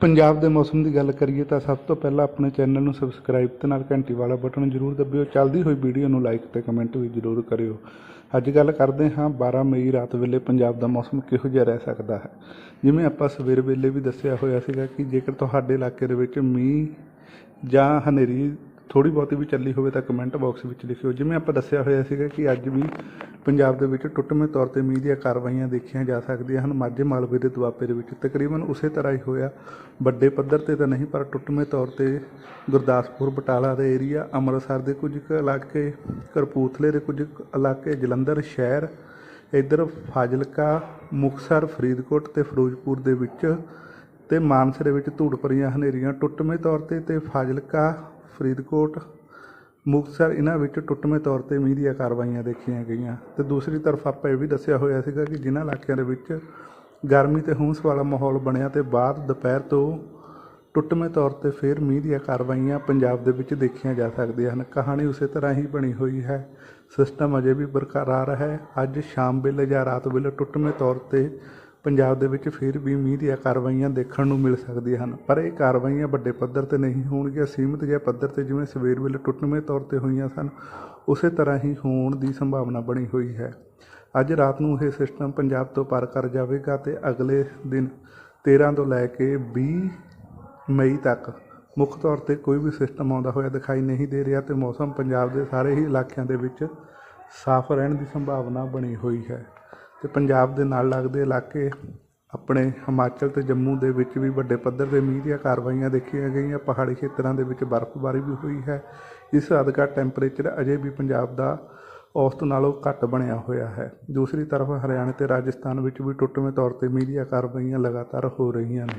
ਪੰਜਾਬ ਦੇ ਮੌਸਮ ਦੀ ਗੱਲ ਕਰੀਏ ਤਾਂ ਸਭ ਤੋਂ ਪਹਿਲਾਂ ਆਪਣੇ ਚੈਨਲ ਨੂੰ ਸਬਸਕ੍ਰਾਈਬ ਤੇ ਨਾਲ ਘੰਟੀ ਵਾਲਾ ਬਟਨ ਜ਼ਰੂਰ ਦਬਿਓ। ਚੱਲਦੀ ਹੋਈ ਵੀਡੀਓ ਨੂੰ ਲਾਈਕ ਤੇ ਕਮੈਂਟ ਵੀ ਜ਼ਰੂਰ ਕਰਿਓ। ਅੱਜ ਗੱਲ ਕਰਦੇ ਹਾਂ 12 ਮਈ ਰਾਤ ਵੇਲੇ ਪੰਜਾਬ ਦਾ ਮੌਸਮ ਕਿਹੋ ਜਿਹਾ ਰਹਿ ਸਕਦਾ ਹੈ। ਜਿਵੇਂ ਆਪਾਂ ਸਵੇਰ ਵੇਲੇ ਵੀ ਦੱਸਿਆ ਹੋਇਆ ਸੀਗਾ ਕਿ ਜੇਕਰ ਤੁਹਾਡੇ ਇਲਾਕੇ ਦੇ ਵਿੱਚ ਮੀਂਹ ਜਾਂ ਹਨੇਰੀ ਥੋੜੀ ਬਹੁਤੀ ਵੀ ਚੱਲੀ ਹੋਵੇ ਤਾਂ ਕਮੈਂਟ ਬਾਕਸ ਵਿੱਚ ਲਿਖਿਓ। ਜਿਵੇਂ ਆਪਾਂ ਦੱਸਿਆ ਹੋਇਆ ਸੀਗਾ ਕਿ ਅੱਜ ਵੀ ਪੰਜਾਬ ਦੇ ਵਿੱਚ ਟੁੱਟਵੇਂ ਤੌਰ ਤੇ ਮੀਂਹ ਦੀਆਂ ਕਾਰਵਾਈਆਂ ਦੇਖੀਆਂ ਜਾ ਸਕਦੀਆਂ ਹਨ। ਮਾਝੇ ਮਾਲਵੇ ਦੇ ਦੁਆਬੇ ਦੇ ਵਿੱਚ ਤਕਰੀਬਨ ਉਸੇ ਤਰ੍ਹਾਂ ਹੀ ਹੋਇਆ। ਵੱਡੇ ਪੱਧਰ ਤੇ ਤਾਂ ਨਹੀਂ, ਪਰ ਟੁੱਟਵੇਂ ਤੌਰ ਤੇ ਗੁਰਦਾਸਪੁਰ, ਬਟਾਲਾ ਦਾ ਏਰੀਆ, ਅੰਮ੍ਰਿਤਸਰ ਦੇ ਕੁਝ ਕੁ ਇਲਾਕੇ ਕਰਪੂਥਲੇ ਦੇ ਕੁਝ ਕੁ ਇਲਾਕੇ, ਜਲੰਧਰ ਸ਼ਹਿਰ, ਇੱਧਰ ਫਾਜ਼ਿਲਕਾ, ਮੁਕਤਸਰ, ਫਰੀਦਕੋਟ ਤੇ ਫਿਰੋਜ਼ਪੁਰ ਦੇ ਵਿੱਚ ਤੇ ਮਾਨਸਾ ਦੇ ਵਿੱਚ ਧੂੜ ਭਰੀਆਂ ਹਨੇਰੀਆਂ। ਟੁੱਟਵੇਂ ਤੌਰ ਤੇ ਤੇ ਫਾਜ਼ਿਲਕਾ, ਫਰੀਦਕੋਟ ਮੁਕਤਸਰ ਇਹਨਾਂ ਵਿੱਚ ਟੁੱਟਵੇਂ ਤੌਰ ਤੇ ਮੀਂਹ ਦੀਆਂ ਕਾਰਵਾਈਆਂ ਦੇਖੀਆਂ ਗਈਆਂ ਤੇ ਦੂਸਰੀ ਤਰਫ ਆਪਾਂ ਇਹ ਵੀ ਦੱਸਿਆ ਹੋਇਆ ਸੀਗਾ ਕਿ ਜਿਨ੍ਹਾਂ ਇਲਾਕਿਆਂ ਦੇ ਵਿੱਚ ਗਰਮੀ ਤੇ ਹੂੰਸ ਵਾਲਾ ਮਾਹੌਲ ਬਣਿਆ ਤੇ ਬਾਅਦ ਦੁਪਹਿਰ ਤੋਂ ਟੁੱਟਵੇਂ ਤੌਰ ਤੇ ਫਿਰ ਮੀਂਹ ਦੀਆਂ ਕਾਰਵਾਈਆਂ ਪੰਜਾਬ ਦੇ ਵਿੱਚ ਦੇਖੀਆਂ ਜਾ ਸਕਦੀਆਂ ਹਨ। ਕਹਾਣੀ ਉਸੇ ਤਰ੍ਹਾਂ ਹੀ ਬਣੀ ਹੋਈ ਹੈ। ਸਿਸਟਮ ਅਜੇ ਵੀ ਬਰਕਰਾਰ ਹੈ। ਅੱਜ ਸ਼ਾਮ ਵੇਲੇ ਜਾਂ ਰਾਤ ਵੇਲੇ ਟੁੱਟਵੇਂ ਤੌਰ ਤੇ ਪੰਜਾਬ ਦੇ ਵਿੱਚ ਫਿਰ ਵੀ ਮੀਂਹ ਦੀਆਂ ਕਾਰਵਾਈਆਂ ਦੇਖਣ ਨੂੰ ਮਿਲ ਸਕਦੀਆਂ ਹਨ, ਪਰ ਇਹ ਕਾਰਵਾਈਆਂ ਵੱਡੇ ਪੱਧਰ ਤੇ ਨਹੀਂ ਹੋਣਗੀਆਂ, ਸੀਮਿਤ ਜਿਹੇ ਪੱਧਰ ਤੇ ਜਿਵੇਂ ਸਵੇਰ ਵੇਲੇ ਟੁੱਟਵੇਂ ਤੌਰ ਤੇ ਹੋਈਆਂ ਸਨ, ਉਸੇ ਤਰ੍ਹਾਂ ਹੀ ਹੋਣ ਦੀ ਸੰਭਾਵਨਾ ਬਣੀ ਹੋਈ ਹੈ। ਅੱਜ ਰਾਤ ਨੂੰ ਇਹ ਸਿਸਟਮ ਪੰਜਾਬ ਤੋਂ ਪਾਰ ਕਰ ਜਾਵੇਗਾ ਤੇ ਅਗਲੇ ਦਿਨ 13 ਤੋਂ ਲੈ ਕੇ 20 ਮਈ ਤੱਕ ਮੁੱਖ ਤੌਰ ਤੇ ਕੋਈ ਵੀ ਸਿਸਟਮ ਆਉਂਦਾ ਹੋਇਆ ਦਿਖਾਈ ਨਹੀਂ ਦੇ ਰਿਹਾ ਤੇ ਮੌਸਮ ਪੰਜਾਬ ਦੇ ਸਾਰੇ ਹੀ ਇਲਾਕਿਆਂ ਦੇ ਵਿੱਚ ਸਾਫ਼ ਰਹਿਣ ਦੀ ਸੰਭਾਵਨਾ ਬਣੀ ਹੋਈ ਹੈ। ਅਤੇ ਪੰਜਾਬ ਦੇ ਨਾਲ ਲੱਗਦੇ ਇਲਾਕੇ ਆਪਣੇ ਹਿਮਾਚਲ ਅਤੇ ਜੰਮੂ ਦੇ ਵਿੱਚ ਵੀ ਵੱਡੇ ਪੱਧਰ ਤੇ ਮੀਂਹ ਦੀਆਂ ਕਾਰਵਾਈਆਂ ਦੇਖੀਆਂ ਗਈਆਂ। ਪਹਾੜੀ ਖੇਤਰਾਂ ਦੇ ਵਿੱਚ ਬਰਫ਼ਬਾਰੀ ਵੀ ਹੋਈ ਹੈ। ਇਸ ਹੱਦ ਟੈਂਪਰੇਚਰ ਅਜੇ ਵੀ ਪੰਜਾਬ ਦਾ ਔਸਤ ਨਾਲੋਂ ਘੱਟ ਬਣਿਆ ਹੋਇਆ ਹੈ। ਦੂਸਰੀ ਤਰਫ ਹਰਿਆਣਾ ਅਤੇ ਰਾਜਸਥਾਨ ਵਿੱਚ ਵੀ ਟੁੱਟਵੇਂ ਤੌਰ ਤੇ ਮੀਂਹ ਦੀਆਂ ਕਾਰਵਾਈਆਂ ਲਗਾਤਾਰ ਹੋ ਰਹੀਆਂ ਨੇ।